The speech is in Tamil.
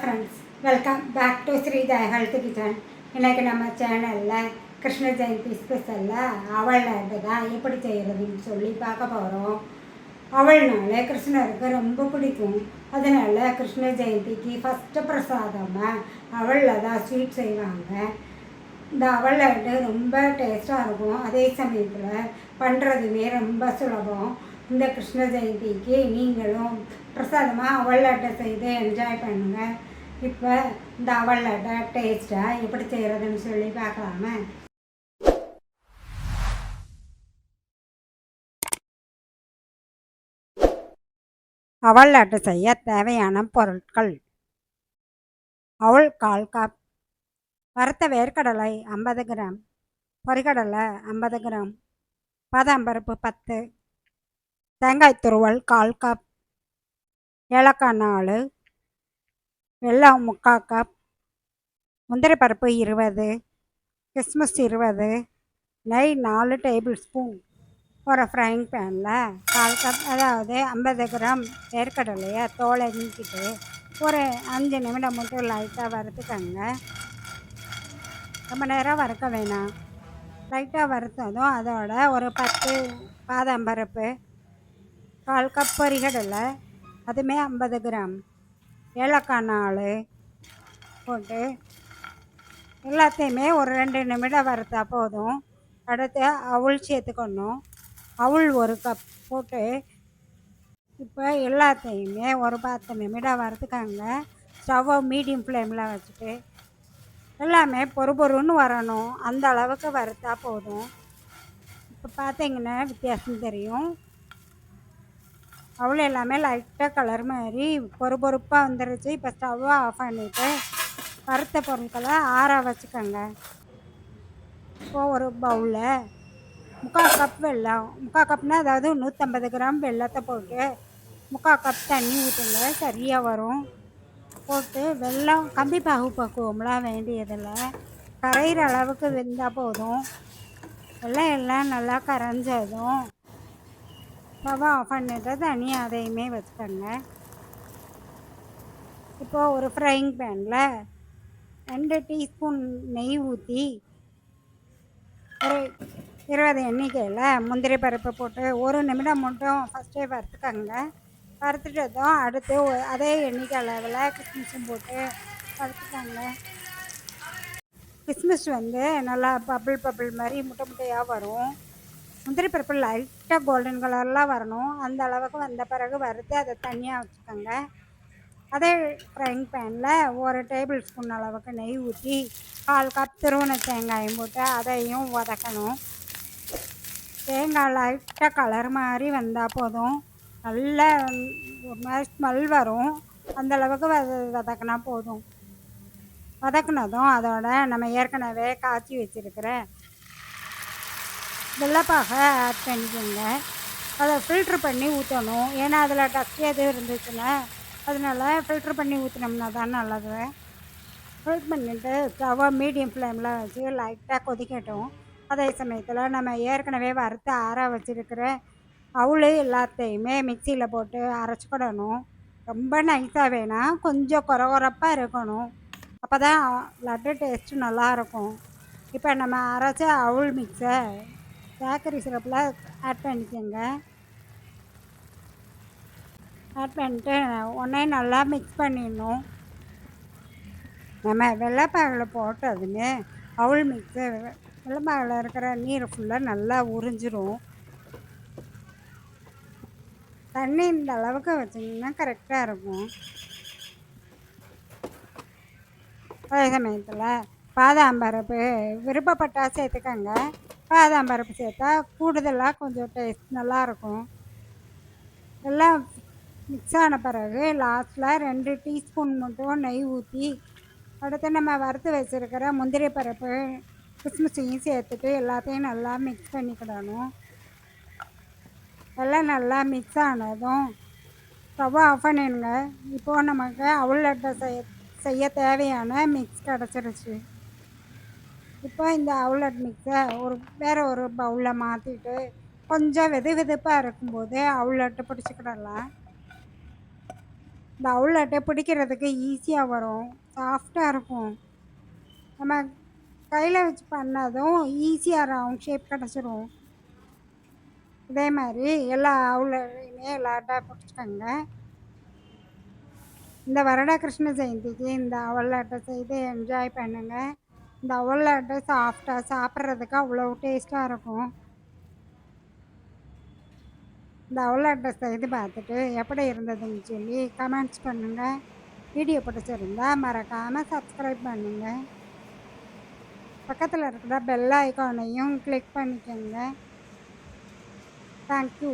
Friends welcome back to Sri Jaya health kitchen இன்றைக்கி நம்ம சேனலில் கிருஷ்ண ஜெயந்தி ஸ்பெஷலில் அவள் லட்டு தான் எப்படி செய்கிறதுன்னு சொல்லி பார்க்க போகிறோம் அவள்னால கிருஷ்ணருக்கு ரொம்ப பிடிக்கும். அதனால் கிருஷ்ண ஜெயந்திக்கு ஃபஸ்ட்டு பிரசாதமாக அவளில் தான் ஸ்வீட் செய்வாங்க. இந்த அவள் லட்டு ரொம்ப டேஸ்ட்டாக இருக்கும். அதே சமயத்தில் பண்ணுறதுமே ரொம்ப சுலபம். இந்த கிருஷ்ண ஜெயந்திக்கு நீங்களும் பிரசாதமாக அவள் லட்டை செய்து என்ஜாய் பண்ணுங்கள் இப்போ இந்த அவல் லட்டை டேஸ்ட்டாக எப்படி செய்கிறதுன்னு சொல்லி பார்க்கலாமே. அவல் லட்டு செய்ய தேவையான பொருட்கள். அவல் கால் கப். வறுத்த வேர்க்கடலை ஐம்பது கிராம். பொரிக்கடலை ஐம்பது கிராம். பாதாம்பருப்பு பத்து. தேங்காய் துருவல் கால் கப். ஏலக்காய் நாலு. வெல்லம் முக்கால் கப் முந்திரி பருப்பு இருபது கிஸ்மிஸ் இருபது நெய் நாலு டேபிள் ஸ்பூன் ஒரு ஃப்ரைங் பேனில் கால் கப் அதாவது ஐம்பது கிராம் வேர்க்கடலையை தோலை நீக்கிட்டு ஒரு அஞ்சு நிமிடம் மட்டும் லைட்டாக வறுத்துக்கோங்க. ரொம்ப நேரம் வறுக்க வேணாம். லைட்டாக வறுத்ததும் அதோட ஒரு பத்து பாதாம் பருப்பு கால் கப் பொரிகடலை அதுவுமே ஐம்பது கிராம். ஏலக்காய் நாலு போட்டு எல்லாத்தையுமே ஒரு ரெண்டு நிமிடம் வறுத்தா போதும். அடுத்து அவுள் சேர்த்துக்கணும். அவுள் ஒரு கப் போட்டு இப்போ எல்லாத்தையுமே ஒரு பத்து நிமிடம் வரதுக்காங்க ஸ்டவ்வை மீடியம் ஃப்ளேமில் வச்சுட்டு எல்லாமே பொறு பொறுன்னு வரணும். அந்த அளவுக்கு வறுத்தா போதும். இப்போ பார்த்தீங்கன்னா வித்தியாசம் தெரியும். அவ்வளோ எல்லாமே லைட்டாக கலர் மாதிரி பொறு பொறுப்பாக வந்துருச்சு. இப்போ ஸ்டவ்வை ஆஃப் பண்ணிவிட்டு வறுத்த பொருட்களை ஆற வச்சுக்கோங்க. இப்போது ஒரு பவுலில் முக்கால் கப் வெல்லம். முக்கால் கப்னால் அதாவது நூற்றம்பது கிராம் வெள்ளத்தை போட்டு முக்கால் கப் தண்ணி ஊற்றுங்க சரியாக வரும். போட்டு வெள்ளம் கம்பி பாகு பக்குவம்லாம் வேண்டியதில்லை. கரையிற அளவுக்கு வெந்தால் போதும். வெள்ளம் எல்லாம் நல்லா கரைஞ்சதும் ஸ்டவ் ஆஃப் பண்ணிட்டு தனியாக அதையுமே வச்சுக்கோங்க இப்போது ஒரு ஃப்ரைங் பேனில் ரெண்டு டீஸ்பூன் நெய் ஊற்றி ஒரு இருபது எண்ணிக்கையில் முந்திரி பருப்பு போட்டு ஒரு நிமிடம் மட்டும் ஃபஸ்ட்டே வறுத்துக்கோங்க. வறுத்துட்டதும் அடுத்து அதே எண்ணிக்கை அளவில் கிஸ்மிஸும் போட்டு வறுத்துக்கோங்க. கிஸ்மிஸ் வந்து நல்லா பபிள் பபிள் மாதிரி முட்டை முட்டையாக வரும். முந்திரி பருப்பு லைட்டாக கோல்டன் கலர்லாம் வரணும். அந்த அளவுக்கு வந்த பிறகு வறுத்து அதை தனியாக வச்சுக்கோங்க. அதே ஃப்ரைங் பேனில் ஒரு டேபிள் ஸ்பூன் அளவுக்கு நெய் ஊற்றி கால் கப் திருவண்ண தேங்காயும் போட்டு அதையும் வதக்கணும். தேங்காய் லைட்டாக கலர் மாதிரி வந்தால் போதும். நல்ல ஒரு மாதிரி ஸ்மெல் வரும். அந்த அளவுக்கு வத வதக்கினா போதும். வதக்குனதும் அதோட நம்ம ஏற்கனவே காய்ச்சி வச்சுருக்கிற வெள்ளப்பாக ஆட் பண்ணிக்கோங்க. அதை ஃபில்ட்ரு பண்ணி ஊற்றணும் ஏன்னா அதில் டஸ்ட் எதுவும் இருந்துச்சுன்னா அதனால் ஃபில்ட்ரு பண்ணி ஊற்றினோம்னா தான் நல்லது. ஃபில்ட் பண்ணிவிட்டு ஸ்டவ்வை மீடியம் ஃப்ளேமில் வச்சு லைட்டாக கொதிக்கட்டும். அதே சமயத்தில் நம்ம ஏற்கனவே வறுத்து ஆற வச்சுருக்கிற அவுள் எல்லாத்தையுமே மிக்சியில் போட்டு அரைச்சிக்கிடணும் ரொம்ப நைஸாக வேணாம் கொஞ்சம் குற குறப்பாக இருக்கணும். அப்போ தான் லட்டு டேஸ்ட்டு நல்லாயிருக்கும் இப்போ நம்ம அரைச்ச அவுள் மிக்ஸை பேக்கரி சிரப்பில் ஆட் பண்ணிக்கோங்க. ஆட் பண்ணிட்டு உடனே நல்லா மிக்ஸ் பண்ணிடணும். நம்ம வெள்ளைப்பாகில் போட்டதுமே அவள் மிக்ஸு வெள்ளைப்பாகில் இருக்கிற நீர் ஃபுல்லாக நல்லா உறிஞ்சிரும். தண்ணி இந்த அளவுக்கு வச்சிங்கன்னா கரெக்டாக இருக்கும். அதே சமயத்தில் பாதாம் பருப்பு விருப்பப்பட்டா சேர்த்துக்கங்க. பாதாம் பருப்பு சேர்த்தா கூடுதலாக கொஞ்சம் டேஸ்ட் நல்லாயிருக்கும் எல்லாம் மிக்ஸ் ஆன பிறகு லாஸ்ட்டில் ரெண்டு டீஸ்பூன் மட்டும் நெய் ஊற்றி அடுத்து நம்ம வறுத்து வச்சுருக்கிற முந்திரி பருப்பு கிஸ்மிஸையும் சேர்த்துட்டு எல்லாத்தையும் நல்லா மிக்ஸ் பண்ணிக்கிடணும் எல்லாம் நல்லா மிக்ஸ் ஆனதும் ஸ்டவ் ஆஃப் பண்ணிடுங்க. இப்போது நமக்கு அவுள் லட்டை செய்ய செய்ய தேவையான மிக்ஸ் கிடச்சிருச்சு. இப்போ இந்த அவுலட் மிக்ஸை ஒரு வேறு ஒரு பவுலில் மாற்றிட்டு கொஞ்சம் வெது வெதுப்பாக இருக்கும்போது அவுலட்டு பிடிச்சிக்கிடலாம். இந்த அவுலட்டை பிடிக்கிறதுக்கு ஈஸியாக வரும் சாஃப்டாக இருக்கும். நம்ம கையில் வச்சு பண்ணதும் ஈஸியாக ரவுண்ட் ஷேப் கிடச்சிரும். இதே மாதிரி எல்லா அவுலையுமே லாட்டாக பிடிச்சிக்கோங்க. இந்த வருட கிருஷ்ண ஜெயந்திக்கு இந்த அவல் செய்து என்ஜாய் பண்ணுங்கள் இந்த அவல் அட்டை சாஃப்டாக சாப்பிட்றதுக்கு அவ்வளோ டேஸ்ட்டாக இருக்கும். இந்த அவல் அட்டை செய்து பார்த்துட்டு எப்படி இருந்ததுன்னு சொல்லி கமெண்ட்ஸ் பண்ணுங்கள் வீடியோ பிடிச்சிருந்தா மறக்காமல் சப்ஸ்கிரைப் பண்ணுங்கள் பக்கத்தில் இருக்கிற பெல் ஐக்கானையும் கிளிக் பண்ணிக்கோங்க. தேங்க்யூ